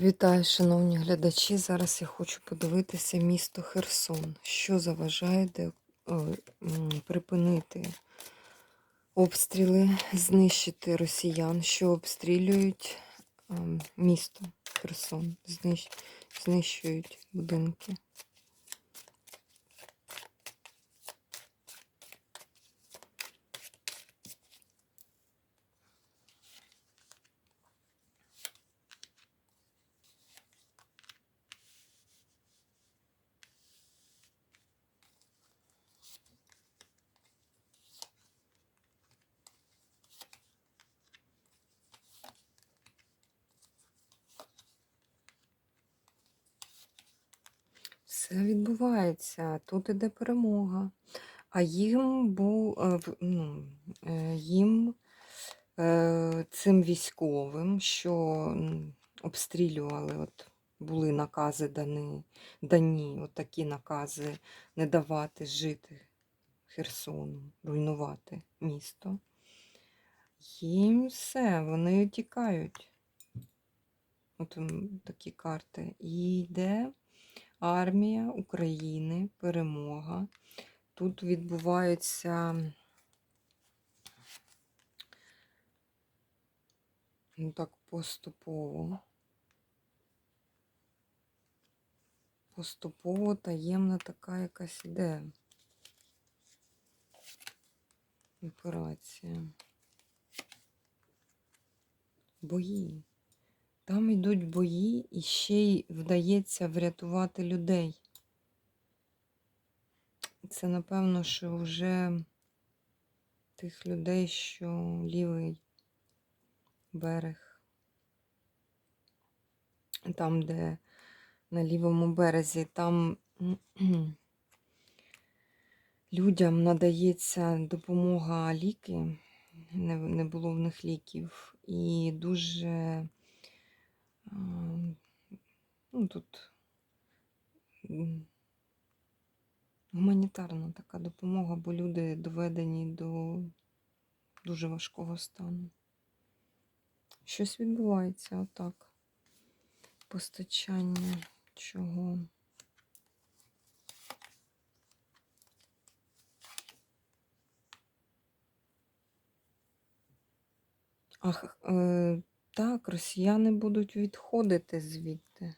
Вітаю, шановні глядачі. Зараз я хочу подивитися місто Херсон. Що заважає де, о, припинити обстріли, знищити росіян, що обстрілюють о, місто Херсон, знищ, знищують будинки. Все відбувається, тут іде перемога. А їм був е, ну, е, їм е, цим військовим, що обстрілювали, от були накази дані, дані, от такі накази не давати жити Херсону, руйнувати місто. Їм все, вони тікають. От такі карти. І йде армія України, перемога. Тут відбувається ну так поступово. Поступово таємна така якась іде операція. Бої. Там йдуть бої і ще й вдається врятувати людей. Це, напевно, що вже тих людей, що лівий берег. Там, де на лівому березі, там людям надається допомога ліки, не, було в них ліків. І дуже ну, тут гуманітарна така допомога, бо люди доведені до дуже важкого стану. Щось відбувається отак. Постачання чого. Ах, е, так, росіяни будуть відходити звідти.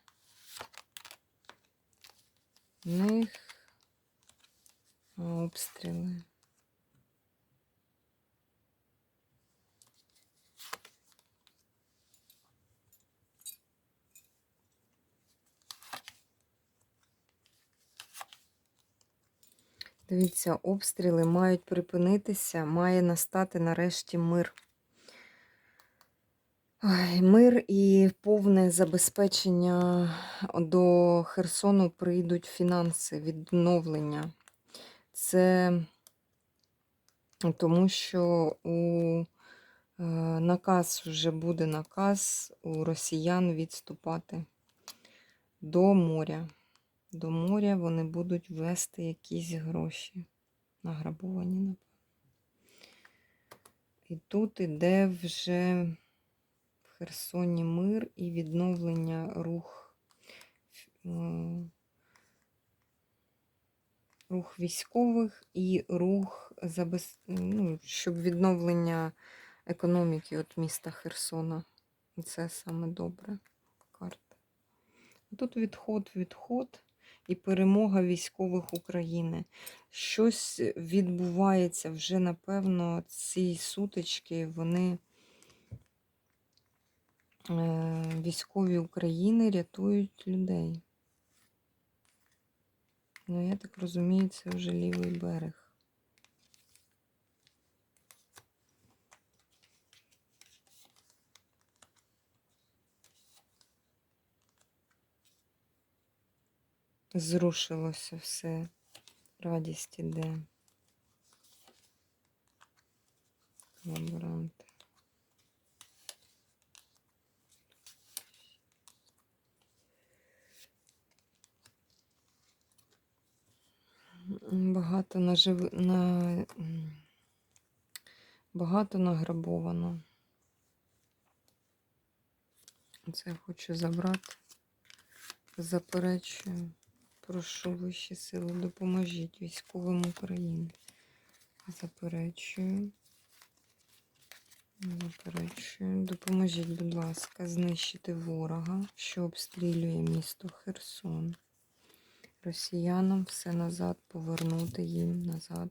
В них обстріли. Дивіться, обстріли мають припинитися, має настати нарешті мир. Ой, Мир і повне забезпечення до Херсону прийдуть фінанси, відновлення. Це тому, що у е, наказ вже буде наказ у росіян відступати до моря. До моря вони будуть вести якісь гроші. Награбовані. І тут іде вже Херсоні мир і відновлення рух, е, рух військових і рух ну, щоб відновлення економіки от міста Херсона. І це саме добре. Тут відход, відход і перемога військових України. Щось відбувається вже, напевно, ці сутички, вони військові України рятують людей. Ну, я так розумію, це вже лівий берег. Зрушилося все. Радість іде. Колаборанти. Багато нажив... на... Багато награбовано. Це я хочу забрати. Заперечую. Прошу вищі сили, допоможіть військовим України. Заперечую. Заперечую. Допоможіть, будь ласка, знищити ворога, що обстрілює місто Херсон. Росіянам все назад повернути їм назад.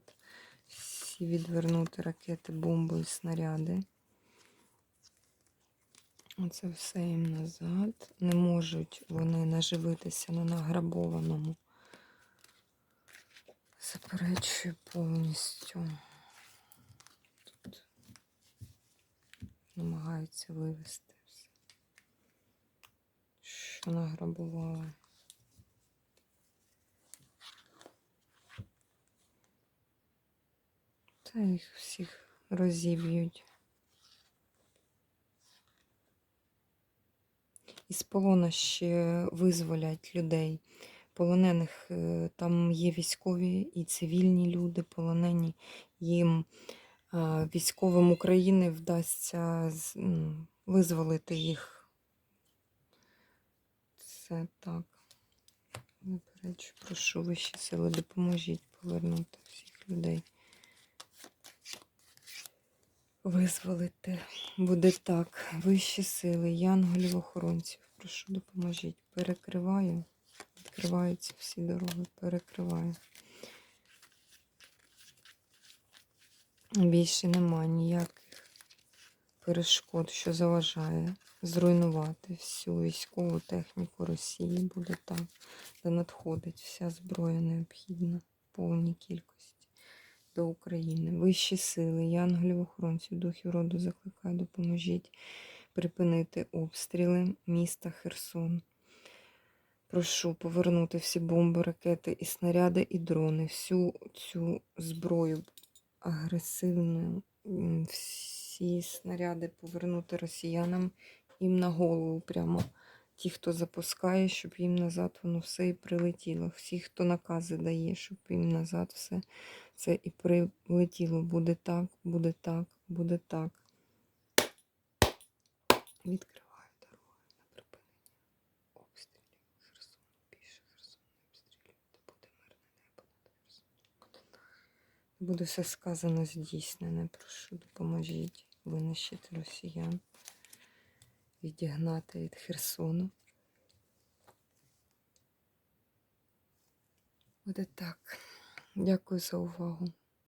Всі відвернути ракети, бомби і снаряди. Оце все їм назад. Не можуть вони наживитися на награбованому. Заперечую повністю. Тут намагаються вивести все. Що награбували. Та їх всіх розіб'ють. Із полона ще визволять людей. Полонених е, там є військові і цивільні люди, полонені. Їм е, військовим України вдасться визволити їх. Це так. Наперечу, прошу вищі сили, допоможіть повернути всіх людей. Визволити. Буде так. Вищі сили, янголів, охоронців. Прошу допоможіть. Перекриваю. Відкриваються всі дороги. Перекриваю. Більше немає ніяких перешкод, що заважає зруйнувати всю військову техніку Росії. Буде так, де надходить вся зброя необхідна в повній кількості до України. Вищі сили, янголів, охоронців, духів роду закликаю, допоможіть припинити обстріли міста Херсон. Прошу повернути всі бомби, ракети і снаряди, і дрони, всю цю зброю агресивну, всі снаряди повернути росіянам їм на голову прямо. Ті, хто запускає, щоб їм назад воно все і прилетіло. Всі, хто накази дає, щоб їм назад все це і прилетіло. Буде так, буде так, буде так. Відкриваю дороги на припинення обстрілів Херсону. Більше Херсону не обстрілювати. Буде мирне небо над Херсоном. Буде все сказано здійснене. Прошу, допоможіть винищити росіян, відігнати від Херсону. Буде так. Дякую за увагу.